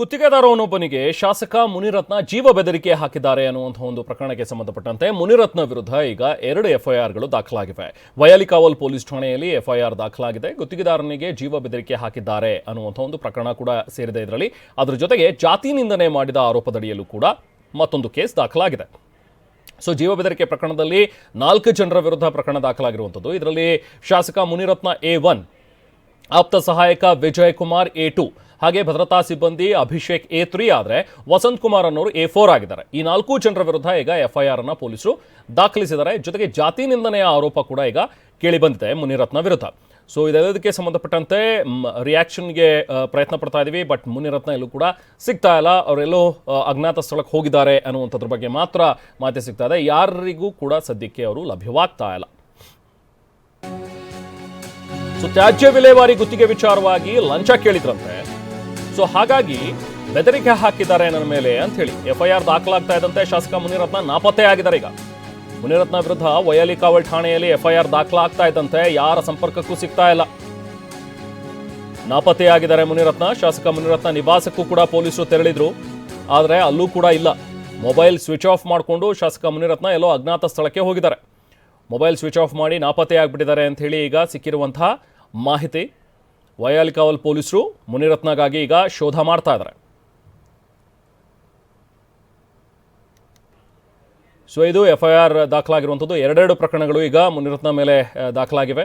ಗುತ್ತಿಗೆದಾರವನೊಬ್ಬನಿಗೆ ಶಾಸಕ ಮುನಿರತ್ನ ಜೀವ ಬೆದರಿಕೆ ಹಾಕಿದ್ದಾರೆ ಅನ್ನುವಂತಹ ಒಂದು ಪ್ರಕರಣಕ್ಕೆ ಸಂಬಂಧಪಟ್ಟಂತೆ ಮುನಿರತ್ನ ವಿರುದ್ಧ ಈಗ ಎರಡು ಎಫ್ಐಆರ್ಗಳು ದಾಖಲಾಗಿವೆ. ವಯಲಿಕಾವಲ್ ಪೊಲೀಸ್ ಠಾಣೆಯಲ್ಲಿ ಎಫ್ಐಆರ್ ದಾಖಲಾಗಿದೆ. ಗುತ್ತಿಗೆದಾರನಿಗೆ ಜೀವ ಬೆದರಿಕೆ ಹಾಕಿದ್ದಾರೆ ಅನ್ನುವಂಥ ಒಂದು ಪ್ರಕರಣ ಕೂಡ ಸೇರಿದೆ ಇದರಲ್ಲಿ. ಅದರ ಜೊತೆಗೆ ಜಾತಿ ನಿಂದನೆ ಮಾಡಿದ ಆರೋಪದಡಿಯಲ್ಲೂ ಕೂಡ ಮತ್ತೊಂದು ಕೇಸ್ ದಾಖಲಾಗಿದೆ. ಸೊ, ಜೀವ ಬೆದರಿಕೆ ಪ್ರಕರಣದಲ್ಲಿ ನಾಲ್ಕು ಜನರ ವಿರುದ್ಧ ಪ್ರಕರಣ ದಾಖಲಾಗಿರುವಂಥದ್ದು. ಇದರಲ್ಲಿ ಶಾಸಕ ಮುನಿರತ್ನ ಎ ಒನ್ ಆಪ್ತ ಸಹಾಯಕ ವಿಜಯ್ ಕುಮಾರ್ ಎ ಟು, ಹಾಗೆ ಭದ್ರತಾ ಸಿಬ್ಬಂದಿ ಅಭಿಷೇಕ್ ಎ ತ್ರೀ ಆದರೆ ವಸಂತ್ ಕುಮಾರ್ ಅನ್ನೋರು ಎ ಫೋರ್ ಆಗಿದ್ದಾರೆ. ಈ ನಾಲ್ಕು ಜನರ ವಿರುದ್ಧ ಈಗ ಎಫ್ಐಆರ್ ಅನ್ನು ಪೊಲೀಸರು ದಾಖಲಿಸಿದ್ದಾರೆ. ಜೊತೆಗೆ ಜಾತಿ ನಿಂದನೆಯ ಆರೋಪ ಕೂಡ ಈಗ ಕೇಳಿಬಂದಿದೆ ಮುನಿರತ್ನ ವಿರುದ್ಧ. ಸೊ ಇದೆಲ್ಲದಕ್ಕೆ ಸಂಬಂಧಪಟ್ಟಂತೆ ರಿಯಾಕ್ಷನ್ಗೆ ಪ್ರಯತ್ನ ಪಡ್ತಾ ಇದ್ದೀವಿ ಬಟ್ ಮುನಿರತ್ನ ಎಲ್ಲೂ ಕೂಡ ಸಿಗ್ತಾ ಇಲ್ಲ. ಅವರೆಲ್ಲೋ ಅಜ್ಞಾತ ಸ್ಥಳಕ್ಕೆ ಹೋಗಿದ್ದಾರೆ ಅನ್ನುವಂಥದ್ರ ಬಗ್ಗೆ ಮಾತ್ರ ಮಾಹಿತಿ ಸಿಗ್ತಾ ಇದೆ. ಯಾರಿಗೂ ಕೂಡ ಸದ್ಯಕ್ಕೆ ಅವರು ಲಭ್ಯವಾಗ್ತಾ ಇಲ್ಲ. ಸೊ ತ್ಯಾಜ್ಯ ವಿಲೇವಾರಿ ಗುತ್ತಿಗೆ ವಿಚಾರವಾಗಿ ಲಂಚ ಕೇಳಿದ್ರಂತೆ. ಸೊ ಹಾಗಾಗಿ ಬೆದರಿಕೆ ಹಾಕಿದ್ದಾರೆ ನನ್ನ ಮೇಲೆ ಅಂತ ಹೇಳಿ ಎಫ್ಐಆರ್ ದಾಖಲಾಗ್ತಾ ಇದ್ದಂತೆ ಶಾಸಕ ಮುನಿರತ್ನ ನಾಪತ್ತೆ ಆಗಿದ್ದಾರೆ ಈಗ. ಮುನಿರತ್ನ ವಿರುದ್ಧ ವಯಲಿ ಕಾವಲ್ ಠಾಣೆಯಲ್ಲಿ ಎಫ್ಐಆರ್ ದಾಖಲಾಗ್ತಾ ಇದ್ದಂತೆ ಯಾರ ಸಂಪರ್ಕಕ್ಕೂ ಸಿಗ್ತಾ ಇಲ್ಲ. ನಾಪತ್ತೆಯಾಗಿದ್ದಾರೆ ಮುನಿರತ್ನ, ಶಾಸಕ ಮುನಿರತ್ನ ನಿವಾಸಕ್ಕೂ ಕೂಡ ಪೊಲೀಸರು ತೆರಳಿದ್ರು. ಆದರೆ ಅಲ್ಲೂ ಕೂಡ ಇಲ್ಲ. ಮೊಬೈಲ್ ಸ್ವಿಚ್ ಆಫ್ ಮಾಡಿಕೊಂಡು ಶಾಸಕ ಮುನಿರತ್ನ ಎಲ್ಲೋ ಅಜ್ಞಾತ ಸ್ಥಳಕ್ಕೆ ಹೋಗಿದ್ದಾರೆ. ಮೊಬೈಲ್ ಸ್ವಿಚ್ ಆಫ್ ಮಾಡಿ ನಾಪತ್ತೆಯಾಗ್ಬಿಟ್ಟಿದ್ದಾರೆ ಅಂತ ಹೇಳಿ ಈಗ ಸಿಕ್ಕಿರುವಂತಹ ಮಾಹಿತಿ. ವಯಾಲಿಕಾವಲ್ ಪೊಲೀಸರು ಮುನಿರತ್ನಗಾಗಿ ಈಗ ಶೋಧ ಮಾಡ್ತಾ ಇದ್ದಾರೆ. ಸೊ ಇದು ಎಫ್ ಐ ಆರ್ ದಾಖಲಾಗಿರುವಂಥದ್ದು. ಎರಡೆರಡು ಪ್ರಕರಣಗಳು ಈಗ ಮುನಿರತ್ನ ಮೇಲೆ ದಾಖಲಾಗಿವೆ.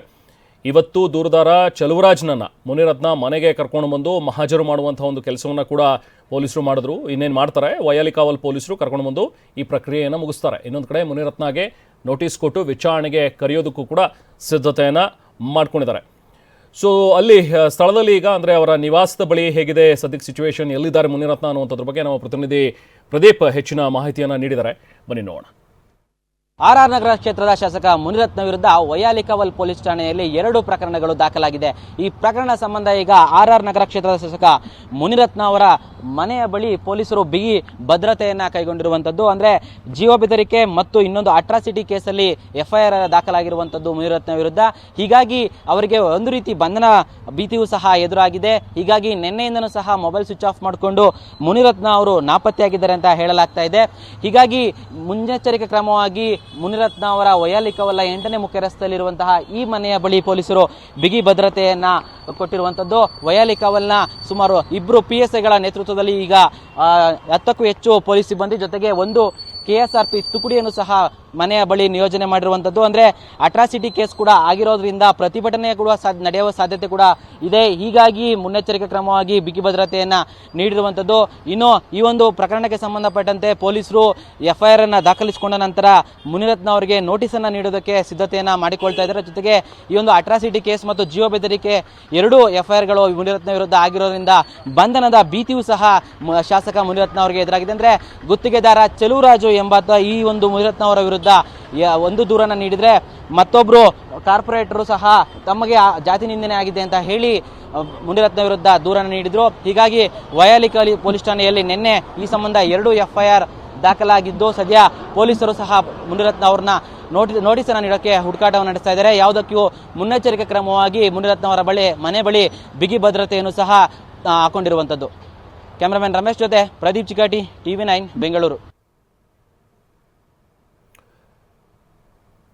ಇವತ್ತು ದೂರದಾರ ಚಲುವರಾಜ್ನನ್ನ, ಮುನಿರತ್ನ ಮನೆಗೆ ಕರ್ಕೊಂಡು ಬಂದು ಮಹಾಜರು ಮಾಡುವಂಥ ಒಂದು ಕೆಲಸವನ್ನು ಕೂಡ ಪೊಲೀಸರು ಮಾಡಿದ್ರು. ಇನ್ನೇನು ಮಾಡ್ತಾರೆ? ವಯಾಲಿಕಾವಲ್ ಪೊಲೀಸರು ಕರ್ಕೊಂಡು ಬಂದು ಈ ಪ್ರಕ್ರಿಯೆಯನ್ನು ಮುಗಿಸ್ತಾರೆ. ಇನ್ನೊಂದು ಕಡೆ ಮುನಿರತ್ನಗೆ ನೋಟಿಸ್ ಕೊಟ್ಟು ವಿಚಾರಣೆಗೆ ಕರೆಯೋದಕ್ಕೂ ಕೂಡ ಸಿದ್ಧತೆಯನ್ನು ಮಾಡ್ಕೊಂಡಿದ್ದಾರೆ. ಸೊ ಅಲ್ಲಿ ಸ್ಥಳದಲ್ಲಿ ಈಗ ಅಂದರೆ ಅವರ ನಿವಾಸದ ಬಳಿ ಹೇಗಿದೆ, ಸದ್ಯಕ್ಕೆ ಸಿಚುವೇಶನ್ ಎಲ್ಲಿದ್ದಾರೆ ಮುನಿರತ್ನ ಅನ್ನುವಂಥದ್ರ ಬಗ್ಗೆ ನಮ್ಮ ಪ್ರತಿನಿಧಿ ಪ್ರದೀಪ್ ಹೆಚ್ಚಿನ ಮಾಹಿತಿಯನ್ನು ನೀಡಿದ್ದಾರೆ. ಬನ್ನಿ ನೋಡೋಣ. ಆರ್ ಆರ್ ನಗರ ಕ್ಷೇತ್ರದ ಶಾಸಕ ಮುನಿರತ್ನ ವಿರುದ್ಧ ವಯಾಲಿಕವಲ್ ಪೊಲೀಸ್ ಠಾಣೆಯಲ್ಲಿ ಎರಡು ಪ್ರಕರಣಗಳು ದಾಖಲಾಗಿದೆ. ಈ ಪ್ರಕರಣ ಸಂಬಂಧ ಈಗ ಆರ್ ಆರ್ ನಗರ ಕ್ಷೇತ್ರದ ಶಾಸಕ ಮುನಿರತ್ನ ಅವರ ಮನೆಯ ಬಳಿ ಪೊಲೀಸರು ಬಿಗಿ ಭದ್ರತೆಯನ್ನ ಕೈಗೊಂಡಿರುವಂತದ್ದು. ಅಂದ್ರೆ ಜೀವ ಬೆದರಿಕೆ ಮತ್ತು ಇನ್ನೊಂದು ಅಟ್ರಾಸಿಟಿ ಕೇಸಲ್ಲಿ ಎಫ್ಐಆರ್ ದಾಖಲಾಗಿರುವಂತದ್ದು ಮುನಿರತ್ನ ವಿರುದ್ಧ. ಹೀಗಾಗಿ ಅವರಿಗೆ ಒಂದು ರೀತಿ ಬಂಧನ ಭೀತಿಯೂ ಸಹ ಎದುರಾಗಿದೆ. ಹೀಗಾಗಿ ನಿನ್ನೆಯಿಂದನೂ ಸಹ ಮೊಬೈಲ್ ಸ್ವಿಚ್ ಆಫ್ ಮಾಡಿಕೊಂಡು ಮುನಿರತ್ನ ಅವರು ನಾಪತ್ತೆಯಾಗಿದ್ದಾರೆ ಅಂತ ಹೇಳಲಾಗ್ತಾ ಇದೆ. ಹೀಗಾಗಿ ಮುನ್ನೆಚ್ಚರಿಕೆ ಕ್ರಮವಾಗಿ ಮುನಿರತ್ನ ಅವರ ವಯಾಲಿಕವಲ್ಲ, ಎಂಟನೇ ಮುಖ್ಯ ರಸ್ತೆಯಲ್ಲಿರುವಂತಹ ಈ ಮನೆಯ ಬಳಿ ಪೊಲೀಸರು ಬಿಗಿ ಭದ್ರತೆಯನ್ನ ಕೊಟ್ಟಿರುವಂತದ್ದು. ವಯಾಲಿಕವಲ್ನ ಸುಮಾರು ಇಬ್ಬರು ಪಿ ಎಸ್ ಐಗಳ ನೇತೃತ್ವದಲ್ಲಿ ಈಗ ಹತ್ತಕ್ಕೂ ಹೆಚ್ಚು ಪೊಲೀಸ್ ಸಿಬ್ಬಂದಿ ಜೊತೆಗೆ ಒಂದು ಕೆ ಎಸ್ ಆರ್ ಪಿ ತುಕುಡಿಯನ್ನು ಸಹ ಮನೆಯ ಬಳಿ ನಿಯೋಜನೆ ಮಾಡಿರುವಂಥದ್ದು ಅಂದರೆ ಅಟ್ರಾಸಿಟಿ ಕೇಸ್ ಕೂಡ ಆಗಿರೋದ್ರಿಂದ ಪ್ರತಿಭಟನೆ ಕೂಡ ನಡೆಯುವ ಸಾಧ್ಯತೆ ಕೂಡ ಇದೆ. ಹೀಗಾಗಿ ಮುನ್ನೆಚ್ಚರಿಕೆ ಕ್ರಮವಾಗಿ ಬಿಗಿ ಭದ್ರತೆಯನ್ನು ನೀಡಿರುವಂಥದ್ದು ಇನ್ನು ಈ ಒಂದು ಪ್ರಕರಣಕ್ಕೆ ಸಂಬಂಧಪಟ್ಟಂತೆ ಪೊಲೀಸರು ಎಫ್ಐಆರ್ ಅನ್ನು ದಾಖಲಿಸಿಕೊಂಡ ನಂತರ ಮುನಿರತ್ನ ಅವರಿಗೆ ನೋಟಿಸನ್ನು ನೀಡೋದಕ್ಕೆ ಸಿದ್ಧತೆಯನ್ನು ಮಾಡಿಕೊಳ್ತಾ ಇದ್ದಾರೆ. ಜೊತೆಗೆ ಈ ಒಂದು ಅಟ್ರಾಸಿಟಿ ಕೇಸ್ ಮತ್ತು ಜೀವ ಬೆದರಿಕೆ ಎರಡೂ ಎಫ್ಐಆರ್ಗಳು ಮುನಿರತ್ನ ವಿರುದ್ಧ ಆಗಿರೋದ್ರಿಂದ ಬಂಧನದ ಭೀತಿಯೂ ಸಹ ಶಾಸಕ ಮುನಿರತ್ನ ಅವರಿಗೆ ಎದುರಾಗಿದೆ. ಅಂದರೆ ಗುತ್ತಿಗೆದಾರ ಚೆಲುವರಾಜು ಎಂಬಾತ ಈ ಒಂದು ಮುನಿರತ್ನ ಅವರ ವಿರುದ್ಧ ಯ- ಒಂದು ದೂರನ್ನು ನೀಡಿದರೆ ಮತ್ತೊಬ್ಬರು ಕಾರ್ಪೊರೇಟರು ಸಹ ತಮಗೆ ಜಾತಿ ನಿಂದನೆ ಆಗಿದೆ ಅಂತ ಹೇಳಿ ಮುನಿರತ್ನ ವಿರುದ್ಧ ದೂರನ್ನು ನೀಡಿದರು. ಹೀಗಾಗಿ ವಯಾಲಿಕಲಿ ಪೊಲೀಸ್ ಠಾಣೆಯಲ್ಲಿ ನಿನ್ನೆ ಈ ಸಂಬಂಧ ಎರಡು ಎಫ್ಐಆರ್ ದಾಖಲಾಗಿದ್ದು, ಸದ್ಯ ಪೊಲೀಸರು ಸಹ ಮುನಿರತ್ನ ಅವ್ರನ್ನ ನೋಟಿ, ನೋಟಿಸನ್ನು ನೀಡೋಕ್ಕೆ ಹುಡುಕಾಟವನ್ನು ನಡೆಸ್ತಾ ಇದ್ದಾರೆ. ಯಾವುದಕ್ಕೂ ಮುನ್ನೆಚ್ಚರಿಕೆ ಕ್ರಮವಾಗಿ ಮುನಿರತ್ನ ಅವರ ಬಳಿ, ಮನೆ ಬಳಿ ಬಿಗಿ ಭದ್ರತೆಯನ್ನು ಸಹ ಹಾಕೊಂಡಿರುವಂಥದ್ದು. ಕ್ಯಾಮ್ರಾಮನ್ ರಮೇಶ್ ಜೊತೆ ಪ್ರದೀಪ್ ಚಿಕಾಟಿ ಟಿವಿ ನೈನ್, ಬೆಂಗಳೂರು.